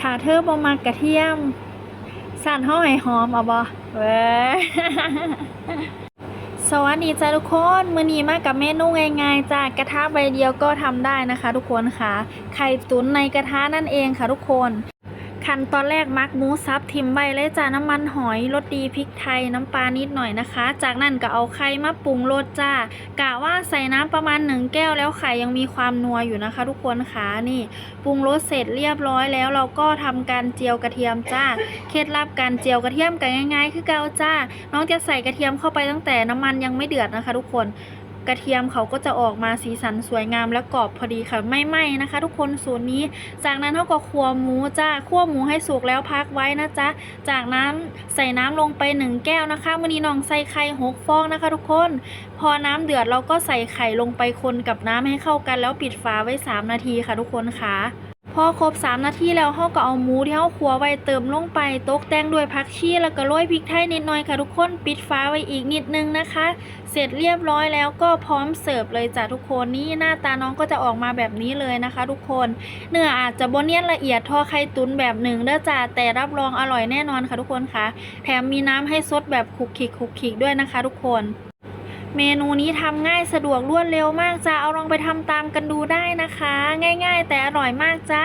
ถ้าเธอบ่มักกระเทียมสั่นห้องให้หอมเอาบ่เว้ยสวัสดีจ้าทุกคนมื้อนี้มากับเมนูง่ายๆจ้ากระทะใบเดียวก็ทำได้นะคะ ทุกคนค่ะ ไข่ตุ๋นในกระทะนั่นเองค่ะทุกคน ขั้นตอนแรกมักหมูซับทิมไว้เลยจ้าน้ำมันหอยรสดีพริกไทยน้ำปลานิดหน่อยนะคะ จากนั้นก็เอาไข่มาปรุงรสจ้ากะว่าใส่น้ำประมาณหนึ่งแก้วแล้วไข่ยังมีความนัวอยู่นะคะ ทุกคนค่ะนี่ปรุงรสเสร็จเรียบร้อยแล้วเราก็ทำการเจียวกระเทียมจ้าเคล็ดลับการเจียวกระเทียมกันง่าย ๆ คือเกาจ้าน้องจะใส่กระเทียมเข้าไปตั้งแต่น้ำมันยังไม่เดือดนะคะ ทุกคน กระเทียมเขาก็จะออกมาสีสันสวยงามและกรอบพอดีค่ะไม่ไหม้นะคะ ทุกคนสูตรนี้ จากนั้นเขาก็คั่วหมูจ้าคั่วหมูให้สุกแล้วพักไว้นะจ๊ะจากนั้นใส่น้ำลงไปหนึ่งแก้วนะคะวันนี้น้องใส่ไข่หกฟองนะคะ ทุกคน พอน้ำเดือดเราก็ใส่ไข่ลงไปคนกับน้ำให้เข้ากัน แล้วปิดฝาไว้ 3 นาทีค่ะทุกคนค่ะ พอครบ 3 นาทีแล้วเราก็เอาหมูที่เราคั่วไว้เติมลงไปตกแต่งด้วยผักชีแล้วก็โรยพริกไทยนิดหน่อยค่ะทุกคนปิดฝาไว้อีกนิดนึงนะคะ เสร็จเรียบร้อยแล้วก็พร้อมเสิร์ฟเลยจ้ะทุกคนนี่หน้าตาน้องก็จะออกมาแบบนี้เลยนะคะ ทุกคนเนื้ออาจจะบนเนียนละเอียดทอไข่ตุ๋นแบบหนึ่งเด้อจ้าแต่รับรองอร่อยแน่นอนค่ะทุกคนค่ะ แถมมีน้ำให้ซดแบบคุกคิกคุกคิกด้วยนะคะ ทุกคน เมนูนี้ทำง่ายสะดวกรวดเร็วมากจ้าเอาลองไปทำตามกันดูได้นะคะ ง่าย ๆ แต่อร่อยมากจ้า